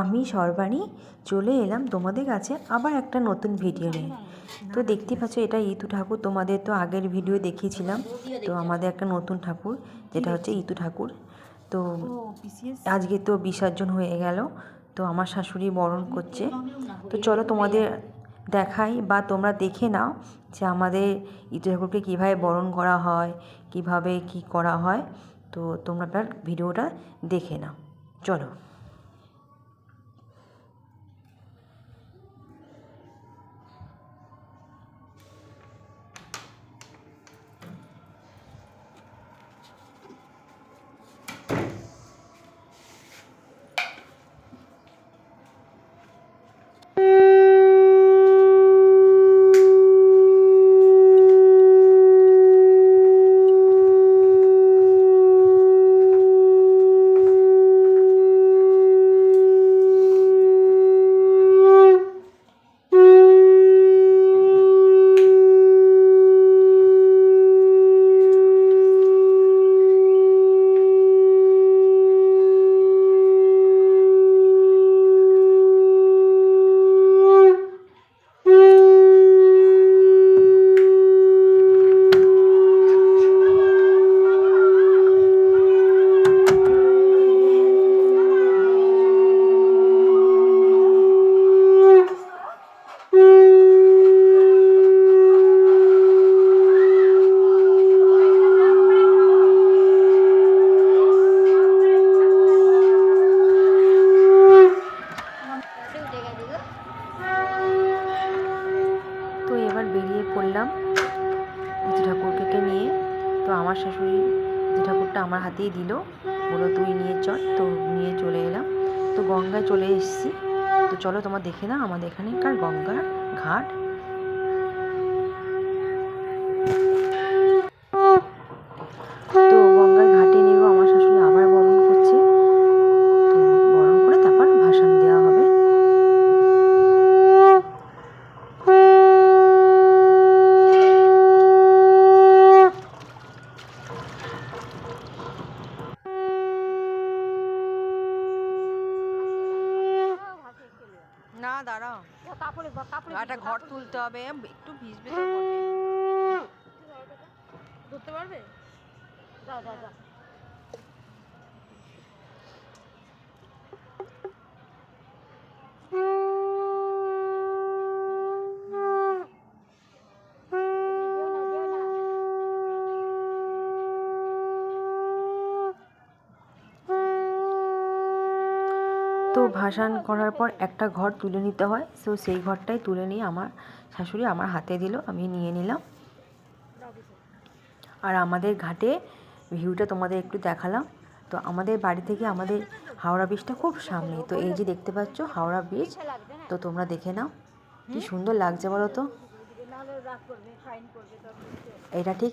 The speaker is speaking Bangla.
আমি সর্বাণী চলে এলাম তোমাদের কাছে আবার একটা নতুন ভিডিও নিয়ে। তো দেখতে পাচ্ছ এটা ইতু ঠাকুর তোমাদের তো আগের ভিডিও দেখিয়েছিলাম। তো আমাদের একটা নতুন ঠাকুর যেটা হচ্ছে ইতু ঠাকুর। তো আজকে তো বিসর্জন হয়ে গেল তো আমার শাশুড়ি বরণ করছে। তো চলো তোমাদের দেখাই বা তোমরা দেখে নাও যে আমাদের ইতু ঠাকুরকে কীভাবে বরণ করা হয় কীভাবে কি করা হয়। তো তোমরা ভিডিওটা দেখে নাও। চলো। বেরিয়ে পড়লাম ঠাকুরকে নিয়ে, তো আমার শাশুড়ি ইতু ঠাকুরটা আমার হাতেই দিল, বলো তুই নিয়ে চল। তো নিয়ে চলে এলাম। তো গঙ্গায় চলে এসেছি। তো চলো তোমার দেখে না আমাদের এখানে কার গঙ্গার ঘাট তো গঙ্গার ঘাটে নেব আমার শাশুড়ি আবার বরণ করছে তো বরণ করে তারপর ভাসান দেওয়া হবে না দাঁড়াও কাপড়ে কাপড়ে একটা ঘর তুলতে হবে একটু ভিজবে ধরতে পারবে যা যা যা তো ভাসান করার পর একটা ঘর তুলে নিতে হয়। তো সেই ঘরটাই তুলে নিয়ে আমার শাশুড়ি আমার হাতে দিল আমি নিয়ে নিলাম। আর আমাদের ঘাটে ভিউটা তোমাদের একটু দেখালাম। তো আমাদের বাড়ি থেকে আমাদের হাওড়া ব্রিজটা খুব সামনে। তো এই যে দেখতে পাচ্ছ হাওড়া ব্রিজ তো তোমরা দেখে নাও। কি সুন্দর লাগছে বলো তো? তখন এটা ঠিক